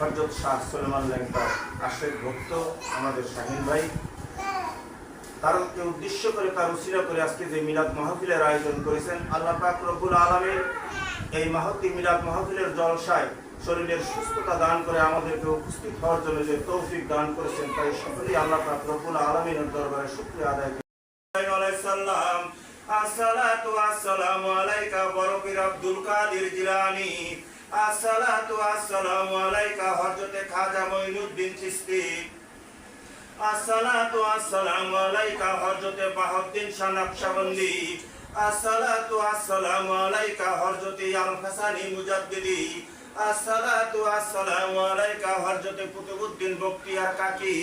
হজরত শাহ সলমান ল্যাংটা আশের ভক্ত আমাদের শাহিন ভাই। তারকে উদ্দেশ্য করে, তার উসিলা করে আজকে যে মিলাদ মাহফিলের আয়োজন করেছেন, আল্লাহ পাক রব্বুল আলমের এই মাহতি মিলাদ মাহফিলের জলসায় শরীরের সুস্থতা দান করে আমাদেরকে উপস্থিত হওয়ার জন্য যে তৌফিক দান করেছেন, তাই সকলেই আল্লাহ পাক রব্বুল আলমিনের দরবারে শুক্রিয়া আদায় সাল্লাম আসসালাতু আসসালামু আলাইকা বরকির আব্দুল কাদির জিলানী। আসসালাতু আসসালামু আলাইকা, হযরতে খাজা মঈনুদ্দিন চিশতি। আসসালাতু আসসালামু আলাইকা, হযরতে শাহ নকশবন্দি। আসসালাতু আসসালামু আলাইকা, হযরতে মুজাদ্দিদি। আসসালাতু আসসালামু আলাইকা, হযরতে কুতুবউদ্দিন বখতিয়ার কাকি।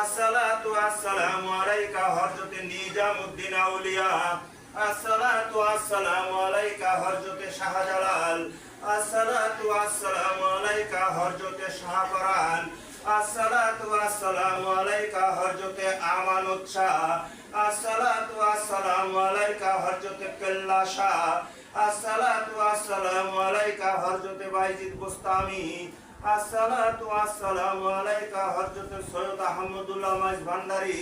আসসালাতু আসসালামু আলাইকা, হযরতে নিজামউদ্দিন আউলিয়া। আসসালাতু আসসালামু আলাইকা, হযরতে শাহজালাল। আসসালাতু আসসালামু আলাইকা হযরতে শাহপরান আসসালাতু আসসালামু আলাইকা হযরতে আমানত শাহ আসসালাতু আসসালামু আলাইকা হযরতে কেল্লা শাহ আসসালাতু আসসালামু আলাইকা হযরতে বাইজিদ বুস্তামি। আসসালাতু আসসালামু আলাইকা হযরতে সৈয়দ আহমদুল্লাহ মাইজ ভান্ডারী।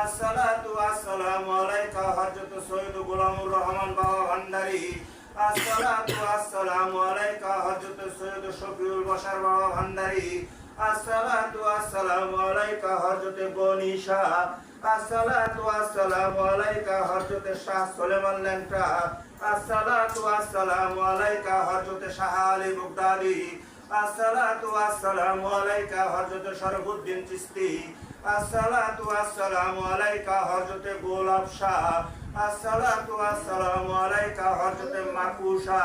আসসালাতু আসসালামু আলাইকা হযরত সৈয়দ গোলামুর রহমান বাবা ভান্ডারী। আসসালাতু আসসালামু আলাইকা হযরত সৈয়দ শফিউল বশর বাবা ভান্ডারী। আসসালাতু আসসালামু আলাইকা হযরত গনি শাহ। আসসালাতু আসসালামু আলাইকা হযরত শাহ সুলেমান ল্যাংটা। আসসালাতু আসসালামু আলাইকা হযরত শাহ আলী বুগদাদি আসসালাতু আসসালামু আলাইকা হযরত শরফুদ্দিন চিশতি। আসসালাতু আসসালামু আলাইকা হযরত গোলাপ শাহ। আসসালাতু আসসালামু আলাইকা হযরত মাকুশা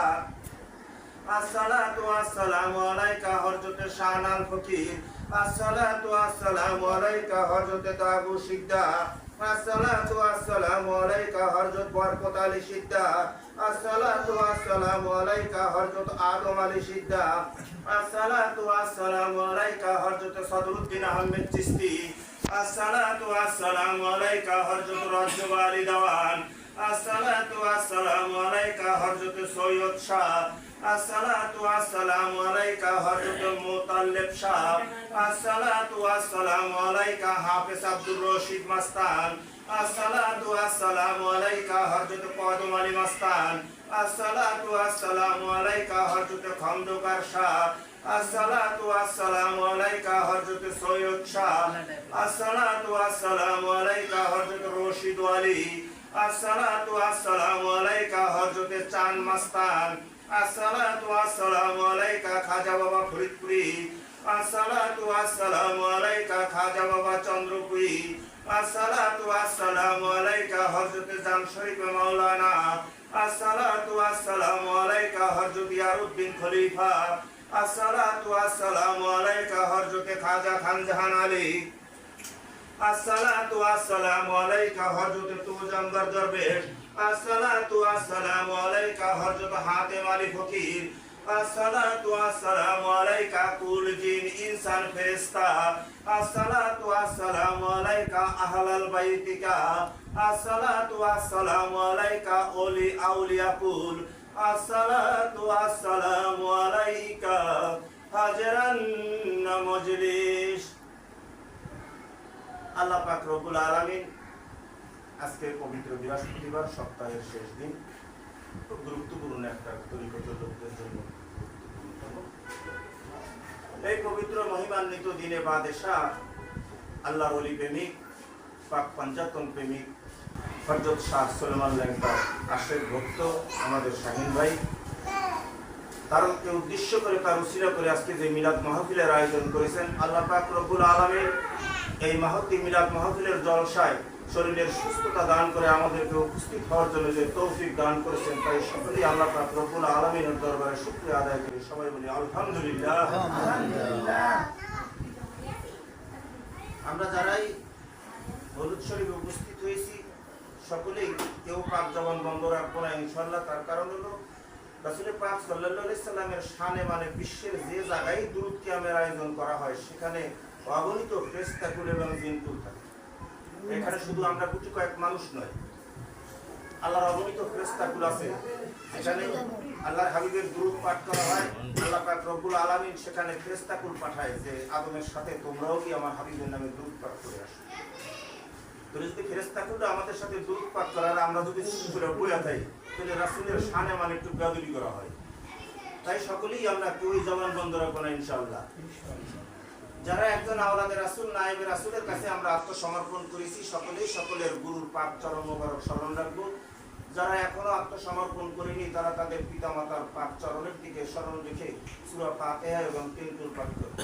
আসসালাতু আসসালামু আলাইকা হযরত শাহনাল ফকির আসসালাতু আসসালামু আলাইকা হযরত দাবু সিদ্দা আসসালাতু আসসালামু আলাইকা হযরত বরকত আলী সিদ্দা আসসালাতু আসসালামু আলাইকা হযরত আদম আলী সিদ্দা আসসালাতু আসসালামু আলাইকা হযরত সদরুদ্দিন আহমেদ চিশতি আসসালাতু আসসালামু আলাইকা হযরত রজব আলী দেওয়ান। আসসালাতু আসসালামু আলাইকা হযরত সৈয়দ শাহ। আসসালাতু আসসালামু আলাইকা হযরত মুতাল্লিব শাহ। আসসালাতু আসসালামু আলাইকা হাফেজ আব্দুর রশিদ মাস্তান। আসসালাতু আসসালামু আলাইকা হযরত কদম আলী মাস্তান। আসসালাতু আসসালামু আলাইকা হযরত খন্দকার শাহ। আসসালাতু আসসালামু আলাইকা হযরত সৈয়দ শাহ। আসসালাতু আসসালামু আলাইকা হযরত রশিদ আলী। আসসালাতু চান মাস্তান। আসসালাতু আসসালামু আলাইকা খাজা বাবা ফরিদপুরি। আসসালাতু আসসালামু আলাইকা খাজা বাবা চন্দ্রপুরি। আসসালাতু আসসালামু আলাইকা হযরত জাম শরীফ মাওলানা। আসসালাতু আসসালামু আলাইকা হযরত ইয়ারউদ্দিন খলিফা। আসসালাতু আসসালামু আলাইকা হযরত খাজা খান জাহান আলী। আসসালাতু আসসালামু আলাইকা হযরত তুজাম্বার দরবেশ। আসসালাতু আসসালামু আলাইকা হযরত হাতেম আলী ফকির। আসসালাতু আসসালামু আলাইকা, কুল জিন, ইনসান ফেরেশতা। আসসালাতু আসসালামু আলাইকা, আহলাল বাইতিকা। আসসালাতু আসসালামু আলাইকা, ওলি আউলিয়া কুল। আসসালাতু আসসালামু আলাইকা হাজরান মজলিস আল্লাহ পাক রব্বুল আলামিন আজকে পবিত্র বৃহস্পতিবার সপ্তাহের শেষ দিন খুব গুরুত্বপূর্ণ একটা তরিকত লোকদের জন্য এই পবিত্র মহিমান্বিত দিনে বাদেশা আল্লাহর অলি প্রেমিক, পাক পঞ্চাতন প্রেমিক হরজত শাহ সলমান ল্যাংটা আশের ভক্ত আমাদের শাহিন ভাই। তারকে উদ্দেশ্য করে তার উসিলা করে আজকে যে মিলাদ মাহফিলের আয়োজন করেছেন আল্লাহ পাক রব্বুল আলমের এই মাহতি মিলাদ মাহফিলের জলসায় শরীরের সুস্থতা দান করে আমাদেরকে উপস্থিত হওয়ার জন্য যে তৌফিক দান করেছেন তাই সকলেই আল্লাহ পাক রব্বুল আলমিনের দরবারে শুক্রিয়া আদায় করি। সবাই বলি আলহামদুলিল্লাহ। আমরা যারাই হলুদ শরীফে উপস্থিত হয়েছি সকলেই কেউ পাক জবান বন্ধ রাখব না ইনশাল্লাহ তার কারণ হলো রাসুল পাক আলাইহি সাল্লামের শানে মানে বিশ্বের যে জায়গায় দুরুদ কিয়ামের আয়োজন করা হয়, সেখানে অগণিত ফেরেশতাকুল এবং জিনকুল থাকে। এখানে শুধু আমরা গুটি কয়েক মানুষ নয়, আল্লাহর অগণিত ফ্রেস্তাকুল আছে। এখানে আল্লাহর হাবিবের দুরূদ পাঠ করা হয়, আল্লাহ পাক রব্বুল আলামিন সেখানে ফেরেশতাকুল পাঠায় যে, আদমের সাথে তোমরাও কি আমার হাবিবের নামে দুরূদ পাঠ করে আসো। তো যদি ফেরেশতাকুল আমাদের সাথে করার আমরা যদি করে বইয়া তাহলে রাসূলের শানে মানে একটু করা হয়। তাই সকলেই আমরা কেউ জবান বন্ধ রাখব না ইনশাআল্লাহ। যারা একজন আওলাদে রাসূল, নায়েবে রাসূলের কাছে আমরা আত্মসমর্পণ করেছি, সকলেই সকলের গুরুর পাক চরণ মোবারক স্মরণ রাখব। যারা এখনও আত্মসমর্পণ করেনি, তারা তাদের পিতামাতার পাক চরণের দিকে স্মরণ রেখে সুরা ফাতিহা এবং তিনতুল পাঠ করবে।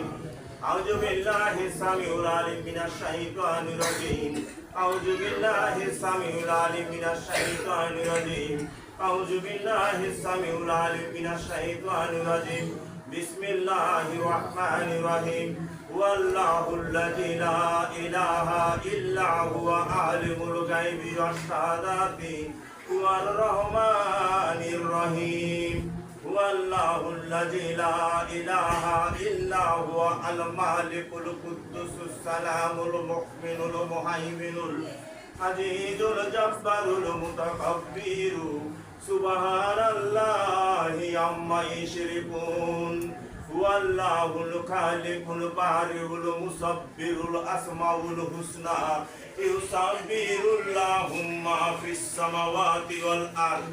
أعوذ بالله السميع العليم من الشيطان الرجيم أعوذ بالله السميع العليم من الشيطان الرجيم أعوذ بالله السميع العليم من الشيطان الرجيم بسم الله الرحمن الرحيم والله الذي لا إله إلا هو عالم الغيب والشهادة هو الرحمن الرحيم هو الله الذي لا إله إلا هو المالك القدوس السلام المؤمن المهيمن العزيز الجبار المتكبر سبحان الله عما يشركون هو الله الخالق البارئ المصبر الأسماء الحسنى يسبح اللهم في السماوات والأرض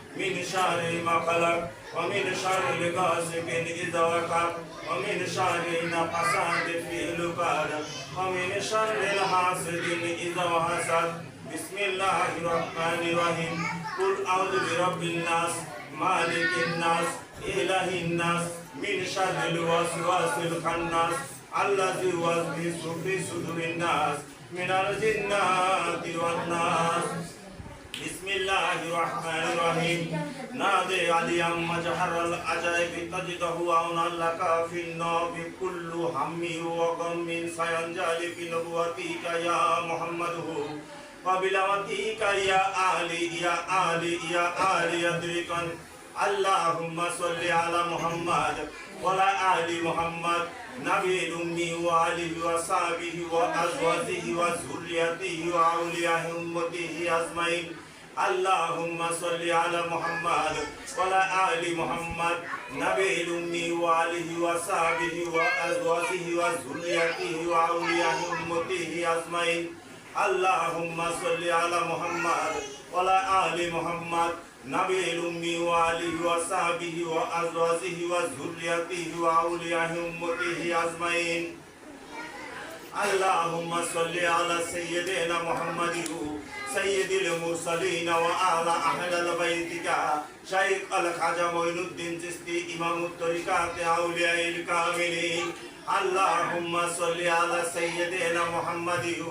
من شر ما خلق ومن شر غاسق اذا وقب ومن شر النفاثات في العقد ومن شر الحاسد اذا حسد بسم الله الرحمن الرحيم قل اعوذ برب الناس مالك الناس إله الناس من شر الوسواس الخناس الذي يوسوس في صدور الناس من الجنة والناس بسم الله الرحمن الرحيم نادي علي مجهر العجائب تجده عونا لك في النار كل هم وغم سينجلي بنبوتك يا محمد وبلغتك يا آلي يا آلي يا آلي يدركن اللهم صل على محمد وعلى آل محمد نبي الأمي وآله وصحبه وأزواجه وذريته وأولياء أمته أجمعين اللهم صل على محمد وعلى آل محمد نبي الأمي وآله وصحبه وأزواجه وذريته وأولياء أمته أجمعين اللهم صل على محمد وعلى آل محمد نبي الأمي وآله وصحبه وأزواجه وذريته وأولياء أمته أجمعين اللهم صل على سيدنا محمد সাইয়েদুল মুরসালিন ওয়া আলা আহলাল বাইতিকা শাইখ আল খাজা মঈনুদ্দিন চিশতি ইমামুত তরিকাত আউলিয়াইল কামিলিন আল্লাহুম্মা সাল্লি আলা সাইয়্যিদিনা মুহাম্মাদিন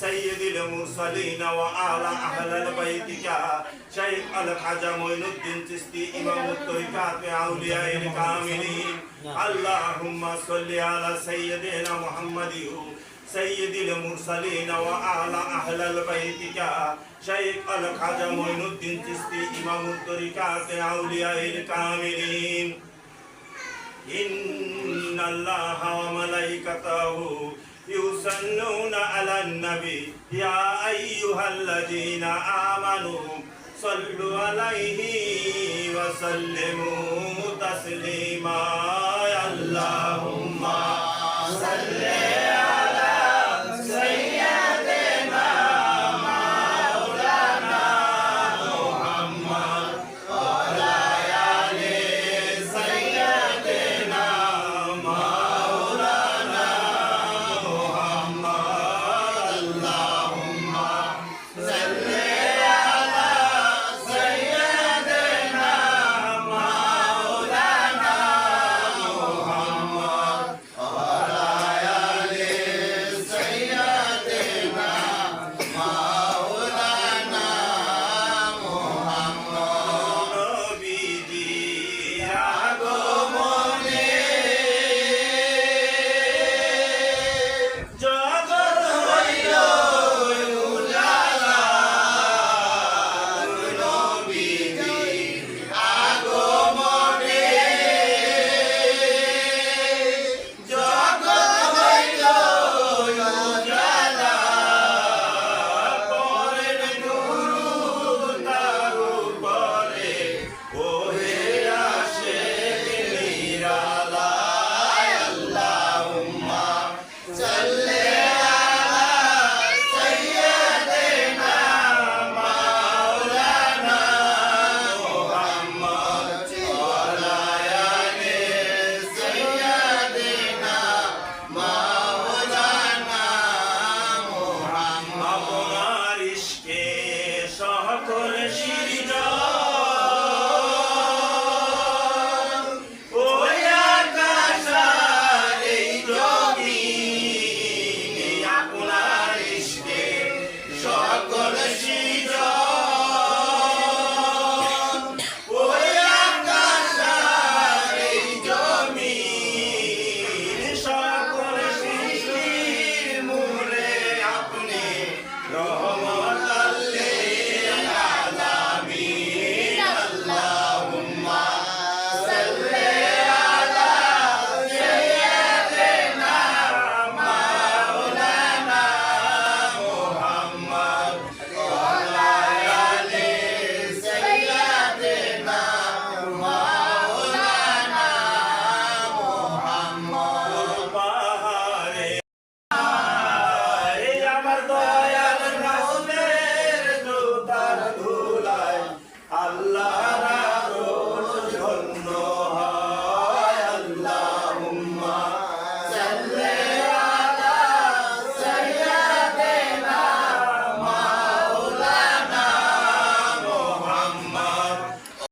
সাইয়্যিদিল মুরসালিন ওয়া আলা আহলাল বাইতিকা শাইখ আল খাজা মঈনুদ্দিন চিশতি ইমামুত তরিকাত আউলিয়াইল কামিলিন আল্লাহুম্মা সাল্লি আলা সাইয়্যিদিনা মুহাম্মাদিন سيد المرسلين وأعلى أهل البيت شيخ الخواجة معين الدين چشتي إمام الطريقات أولياء الكاملين إن الله وملائكته يصلون على النبي يا أيها الذين آمنوا صلوا عليه وسلموا تسليما